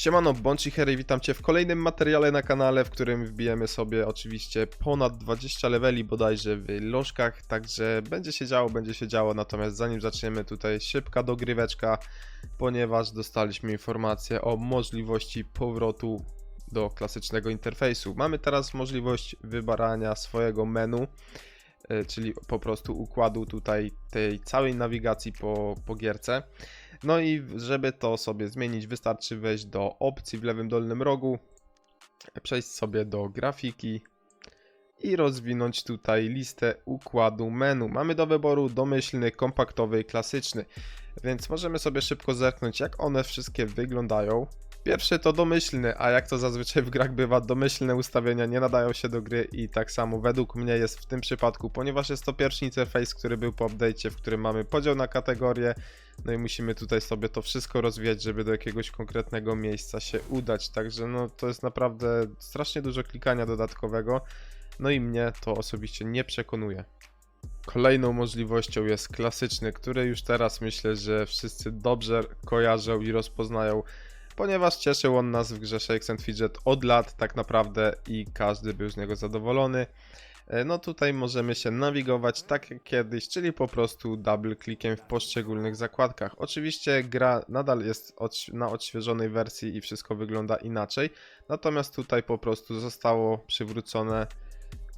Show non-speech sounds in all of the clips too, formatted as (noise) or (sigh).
Siemano, Bądź Harry, witam Cię w kolejnym materiale na kanale, w którym wbijemy sobie oczywiście ponad 20 leveli bodajże w lożkach, także będzie się działo, będzie się działo, natomiast zanim zaczniemy tutaj szybka dogryweczka, ponieważ dostaliśmy informację o możliwości powrotu do klasycznego interfejsu. Mamy teraz możliwość wybarania swojego menu, e, czyli po prostu układu tutaj tej całej nawigacji po, po gierce. No i żeby to sobie zmienić, wystarczy wejść do opcji w lewym dolnym rogu, przejść sobie do grafiki i rozwinąć tutaj listę układu menu. Mamy do wyboru domyślny, kompaktowy klasyczny, więc możemy sobie szybko zerknąć jak one wszystkie wyglądają. Pierwszy to domyślny, a jak to zazwyczaj w grach bywa, domyślne ustawienia nie nadają się do gry i tak samo według mnie jest w tym przypadku, ponieważ jest to pierwszy interfejs, który był po update'cie, w którym mamy podział na kategorie, no i musimy tutaj sobie to wszystko rozwijać, żeby do jakiegoś konkretnego miejsca się udać. Także no to jest naprawdę strasznie dużo klikania dodatkowego. No i mnie to osobiście nie przekonuje. Kolejną możliwością jest klasyczny, który już teraz myślę, że wszyscy dobrze kojarzą i rozpoznają, ponieważ cieszył on nas w grze Shakes and Fidget od lat tak naprawdę i każdy był z niego zadowolony. E, No tutaj możemy się nawigować tak jak kiedyś, czyli po prostu double klikiem w poszczególnych zakładkach. Oczywiście gra nadal jest na odświeżonej wersji i wszystko wygląda inaczej, natomiast tutaj po prostu zostało przywrócone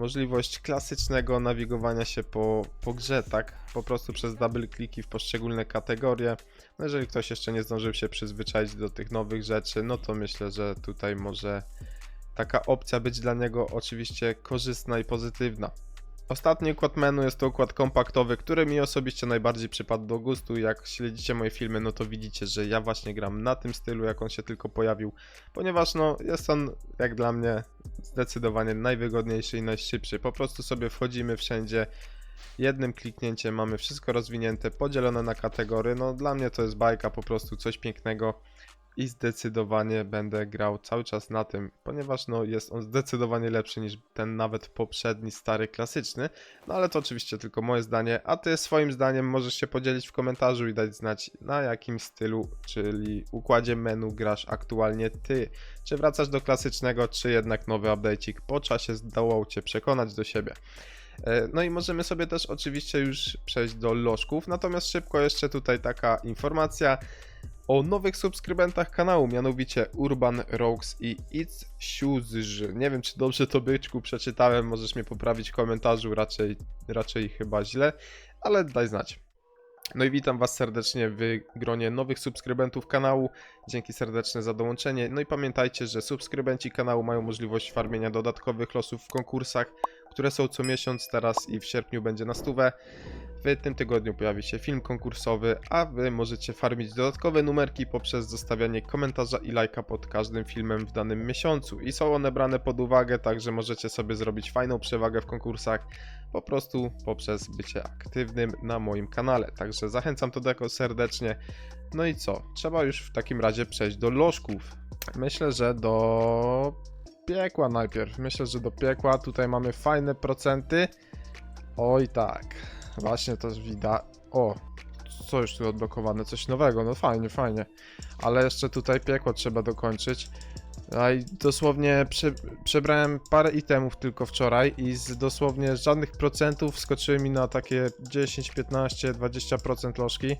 możliwość klasycznego nawigowania się po, po grze, tak? Po prostu przez double kliki w poszczególne kategorie. No jeżeli ktoś jeszcze nie zdążył się przyzwyczaić do tych nowych rzeczy, no to myślę, że tutaj może taka opcja być dla niego oczywiście korzystna i pozytywna. Ostatni układ menu jest to układ kompaktowy, który mi osobiście najbardziej przypadł do gustu. Jak śledzicie moje filmy, no to widzicie, że ja właśnie gram na tym stylu, jak on się tylko pojawił, ponieważ no jest on jak dla mnie zdecydowanie najwygodniejszy i najszybszy. Po prostu sobie wchodzimy wszędzie, jednym kliknięciem mamy wszystko rozwinięte, podzielone na kategorie. No dla mnie to jest bajka, po prostu coś pięknego i zdecydowanie będę grał cały czas na tym, ponieważ no jest on zdecydowanie lepszy niż ten nawet poprzedni stary klasyczny. No ale to oczywiście tylko moje zdanie, a ty swoim zdaniem możesz się podzielić w komentarzu i dać znać na jakim stylu, czyli układzie menu grasz aktualnie ty. Czy wracasz do klasycznego, czy jednak nowy update'ik po czasie zdołał cię przekonać do siebie. E, No i możemy sobie też oczywiście już przejść do lożków, natomiast szybko jeszcze tutaj taka informacja o nowych subskrybentach kanału, mianowicie Urban Rogues i It's Shoes. Nie wiem, czy dobrze to byczku przeczytałem, możesz mnie poprawić w komentarzu, raczej, raczej chyba źle, ale daj znać. No i witam Was serdecznie w gronie nowych subskrybentów kanału. Dzięki serdeczne za dołączenie. No i pamiętajcie, że subskrybenci kanału mają możliwość farmienia dodatkowych losów w konkursach, które są co miesiąc teraz i w sierpniu będzie na stówę. W tym tygodniu pojawi się film konkursowy, a Wy możecie farmić dodatkowe numerki poprzez zostawianie komentarza i lajka pod każdym filmem w danym miesiącu. I są one brane pod uwagę, także możecie sobie zrobić fajną przewagę w konkursach po prostu poprzez bycie aktywnym na moim kanale. Także zachęcam do tego serdecznie. No i co? Trzeba już w takim razie przejść do lożków. Myślę, że do piekła najpierw. Myślę, że do piekła tutaj mamy fajne procenty. Oj tak. Właśnie to widać. O, co już tu odblokowane? Coś nowego, no fajnie, fajnie. Ale jeszcze tutaj piekło trzeba dokończyć. A i dosłownie prze, przebrałem parę itemów tylko wczoraj i z dosłownie żadnych procentów skoczyły mi na takie 10, 15, 20% lożki.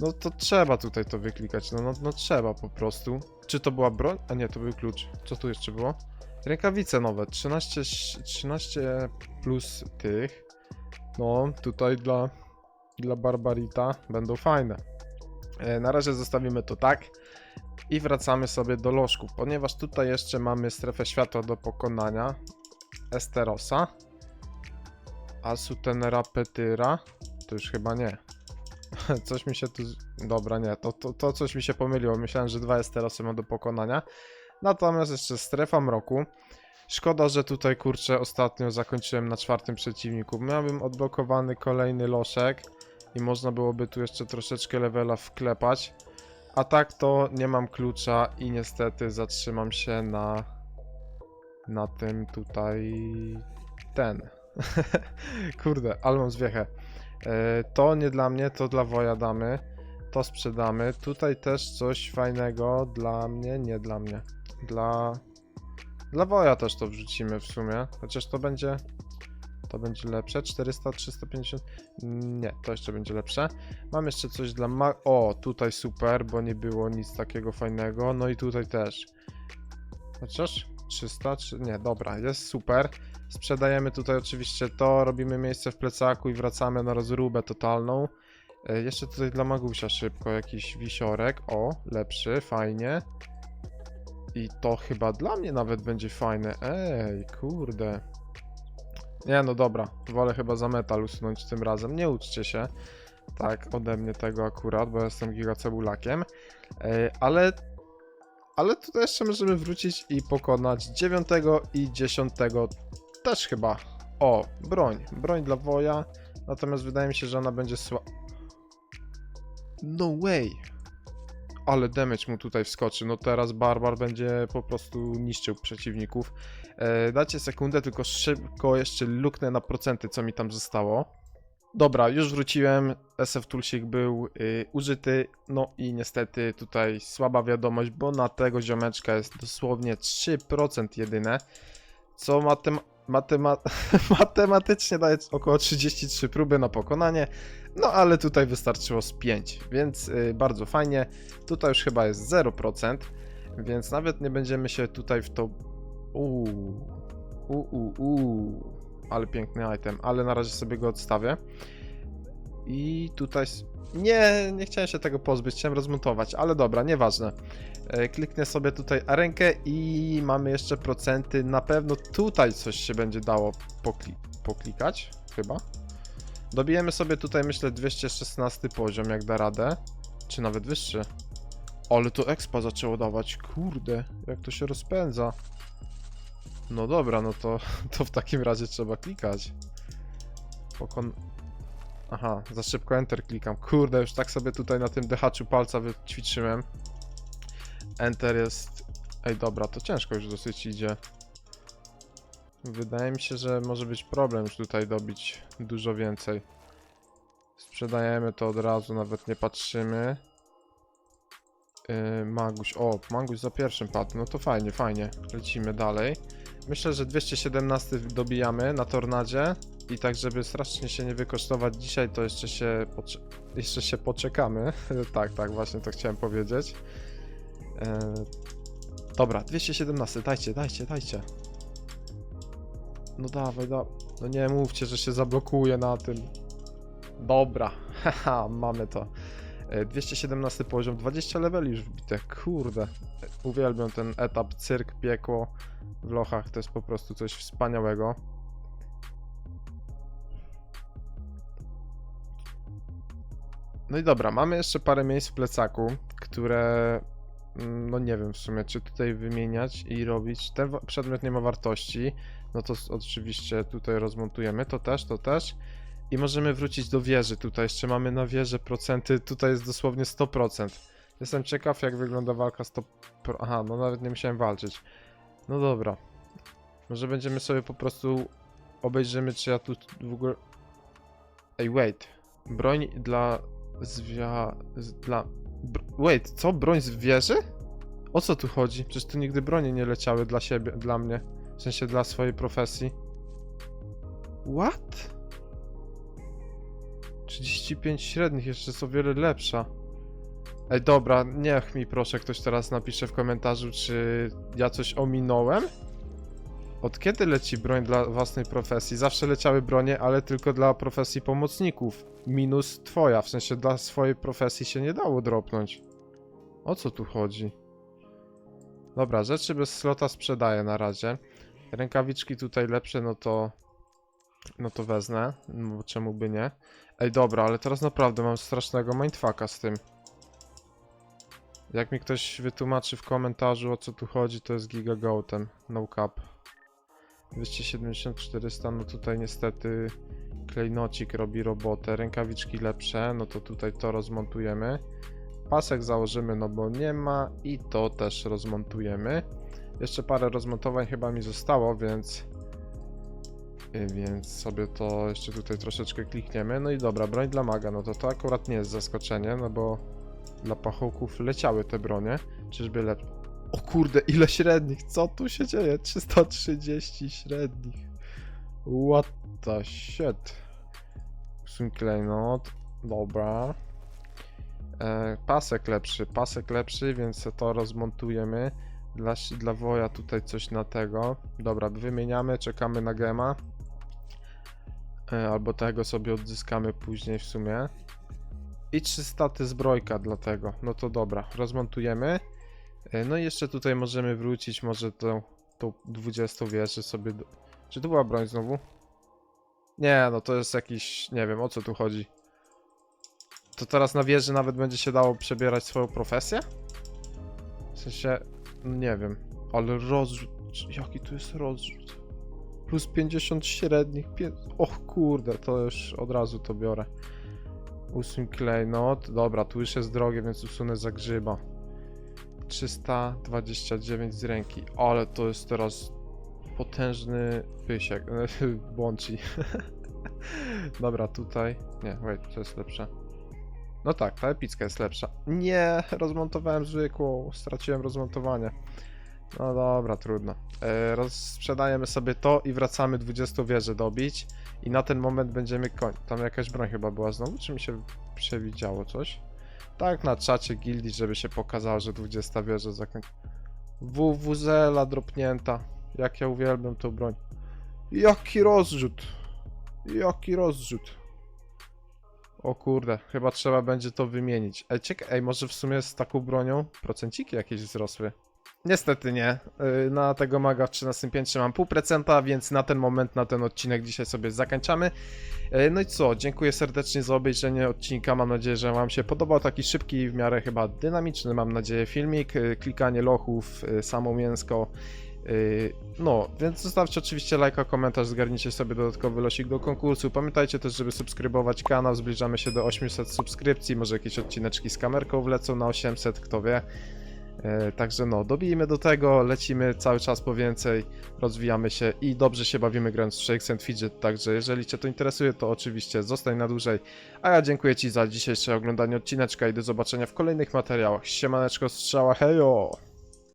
No to trzeba tutaj to wyklikać, no, no, no trzeba po prostu. Czy to była broń? A nie, to był klucz. Co tu jeszcze było? Rękawice nowe, 13, ś- 13 plus tych. No, tutaj dla, dla Barbarita będą fajne. E, Na razie zostawimy to tak i wracamy sobie do lożków, ponieważ tutaj jeszcze mamy strefę światła do pokonania Esterosa, Asutenera Petyra, to już chyba nie. (laughs) Coś mi się tu... Dobra, nie, to, to, to coś mi się pomyliło, myślałem, że dwa Esterosy mam do pokonania. Natomiast jeszcze strefa mroku. Szkoda, że tutaj kurczę ostatnio zakończyłem na czwartym przeciwniku. Miałbym odblokowany kolejny loszek i można byłoby tu jeszcze troszeczkę levela wklepać. A tak to nie mam klucza i niestety zatrzymam się na na tym tutaj ten. (laughs) Kurde, ale mam zwiechę. E, To nie dla mnie, to dla Woja damy. To sprzedamy. Tutaj też coś fajnego dla mnie, nie dla mnie. Dla... Dla Woja też to wrzucimy w sumie. Chociaż to będzie... To będzie lepsze. 400, 350... Nie, to jeszcze będzie lepsze. Mam jeszcze coś dla ma... O, tutaj super, bo nie było nic takiego fajnego. No i tutaj też. Chociaż 300, czy... Nie, dobra, jest super. Sprzedajemy tutaj oczywiście to, robimy miejsce w plecaku i wracamy na rozróbę totalną. E, Jeszcze tutaj dla Magusia szybko jakiś wisiorek. O, lepszy, fajnie. I to chyba dla mnie nawet będzie fajne. Ej, kurde. Nie, no dobra. Wolę chyba za metal usunąć tym razem. Nie uczcie się. Tak, ode mnie tego akurat, bo jestem gigacebulakiem. E, Ale... Ale tutaj jeszcze możemy wrócić i pokonać 9 i 10 też chyba. O, broń. Broń dla Woja. Natomiast wydaje mi się, że ona będzie sła... No way! Ale damage mu tutaj wskoczy. No teraz Barbar będzie po prostu niszczył przeciwników. E, dacie sekundę, tylko szybko jeszcze luknę na procenty, co mi tam zostało. Dobra, już wróciłem. SF Toolsik był y, użyty. No i niestety tutaj słaba wiadomość, bo na tego ziomeczka jest dosłownie 3% jedyne. Co matem matema (laughs) matematycznie daje około 33 próby na pokonanie. No ale tutaj wystarczyło z 5, więc y, bardzo fajnie. Tutaj już chyba jest 0%, więc nawet nie będziemy się tutaj w to. Uuu, uuu, uuu. Ale piękny item, ale na razie sobie go odstawię. I tutaj. Nie, nie chciałem się tego pozbyć, chciałem rozmontować, ale dobra, nieważne. E, Kliknę sobie tutaj rękę i mamy jeszcze procenty. Na pewno tutaj coś się będzie dało pokli poklikać, chyba. Dobijemy sobie tutaj, myślę, 216 poziom, jak da radę. Czy nawet wyższy. Ale to expa zaczęło dawać. Kurde, jak to się rozpędza. No dobra, no to, (laughs) to w takim razie trzeba klikać. Pokon... Aha, za szybko enter klikam. Kurde, już tak sobie tutaj na tym dehaczu palca wyćwiczyłem. Enter jest... Ej, dobra, to ciężko już dosyć idzie. Wydaje mi się, że może być problem już tutaj dobić dużo więcej. Sprzedajemy to od razu, nawet nie patrzymy. Yy, Maguś, o, Maguś za pierwszym padł, no to fajnie, fajnie. Lecimy dalej. Myślę, że 217 dobijamy na tornadzie. I tak, żeby strasznie się nie wykosztować dzisiaj, to jeszcze się, jeszcze się poczekamy. (laughs) tak, tak, właśnie to chciałem powiedzieć. E, dobra, 217, dajcie, dajcie, dajcie. No dawaj, da. No nie mówcie, że się zablokuje na tym. Dobra, (laughs) haha, mamy to. E, 217 poziom, 20 leveli już wbite, kurde. E, Uwielbiam ten etap, cyrk, piekło w lochach, to jest po prostu coś wspaniałego. No i dobra, mamy jeszcze parę miejsc w plecaku, które mm, no nie wiem w sumie, czy tutaj wymieniać i robić. Ten przedmiot nie ma wartości, no to oczywiście tutaj rozmontujemy, to też, to też. I możemy wrócić do wieży, tutaj jeszcze mamy na wieży procenty, tutaj jest dosłownie 100%. Jestem ciekaw jak wygląda walka 100%. Aha, no nawet nie musiałem walczyć. No dobra. Może będziemy sobie po prostu obejrzymy, czy ja tu w ogóle... Ej, wait. Broń dla zwia... dla... Br... Wait, co? Broń z wieży? O co tu chodzi? Przecież tu nigdy bronie nie leciały dla siebie, dla mnie. W sensie dla swojej profesji. What? 35 średnich jeszcze jest o wiele lepsza. Ej, dobra, niech mi proszę ktoś teraz napisze w komentarzu, czy ja coś ominąłem? Od kiedy leci broń dla własnej profesji? Zawsze leciały bronie, ale tylko dla profesji pomocników. Minus twoja, w sensie dla swojej profesji się nie dało dropnąć. O co tu chodzi? Dobra, rzeczy bez slota sprzedaję na razie. Rękawiczki tutaj lepsze, no to... No to wezmę, bo czemu by nie? Ej, dobra, ale teraz naprawdę mam strasznego mindfucka z tym. Jak mi ktoś wytłumaczy w komentarzu o co tu chodzi, to jest Giga Goatem, no cap. 270 400, no tutaj niestety klejnocik robi robotę, rękawiczki lepsze, no to tutaj to rozmontujemy. Pasek założymy, no bo nie ma i to też rozmontujemy. Jeszcze parę rozmontowań chyba mi zostało, więc więc sobie to jeszcze tutaj troszeczkę klikniemy. No i dobra, broń dla maga, no to to akurat nie jest zaskoczenie, no bo dla pachołków leciały te bronie. Czyżby lecz... O kurde, ile średnich? Co tu się dzieje? 330 średnich. What the shit? Usuń klejnot. Dobra. E, pasek lepszy, pasek lepszy, więc to rozmontujemy. Dla, dla woja tutaj coś na tego. Dobra, wymieniamy, czekamy na gema. E, albo tego sobie odzyskamy później w sumie. I 300 ty zbrojka dlatego. No to dobra, rozmontujemy. E, No i jeszcze tutaj możemy wrócić, może tą, tą 20 wieży sobie. Do... Czy tu była broń znowu? Nie, no to jest jakiś. Nie wiem o co tu chodzi. To teraz na wieży nawet będzie się dało przebierać swoją profesję? W sensie. no Nie wiem. Ale rozrzut. Jaki tu jest rozrzut? Plus 50 średnich. Och kurde, to już od razu to biorę. Usuń klejnot. Dobra, tu już jest drogie, więc usunę za grzyba. 329 z ręki. Ale to jest teraz potężny pysiek. (laughs) Błądzi. (laughs) Dobra, tutaj. Nie, wait, to jest lepsze. No tak, ta epicka jest lepsza. Nie, rozmontowałem zwykłą. Straciłem rozmontowanie. No dobra, trudno. E, rozsprzedajemy sobie to i wracamy 20 wieży dobić. I na ten moment będziemy koń. Tam jakaś broń chyba była znowu, czy mi się przewidziało coś? Tak, na czacie gildii, żeby się pokazało, że 20 wieża zakończy. WWZela dropnięta. Jak ja uwielbiam tą broń. Jaki rozrzut. Jaki rozrzut. O kurde, chyba trzeba będzie to wymienić. Ej, cieka- Ej, może w sumie z taką bronią procenciki jakieś wzrosły? Niestety nie. Yy, Na tego maga w 13 piętrze mam pół procenta, więc na ten moment, na ten odcinek dzisiaj sobie zakończamy. Yy, No i co, dziękuję serdecznie za obejrzenie odcinka. Mam nadzieję, że Wam się podobał taki szybki w miarę chyba dynamiczny, mam nadzieję, filmik. Yy, Klikanie lochów, samo mięsko. No, więc zostawcie oczywiście lajka, komentarz, zgarnijcie sobie dodatkowy losik do konkursu. Pamiętajcie też, żeby subskrybować kanał, zbliżamy się do 800 subskrypcji, może jakieś odcineczki z kamerką wlecą na 800, kto wie. E, Także no, dobijmy do tego, lecimy cały czas po więcej, rozwijamy się i dobrze się bawimy grając w Shakes and Fidget, także jeżeli Cię to interesuje, to oczywiście zostań na dłużej. A ja dziękuję Ci za dzisiejsze oglądanie odcineczka i do zobaczenia w kolejnych materiałach. Siemaneczko, strzała, hejo!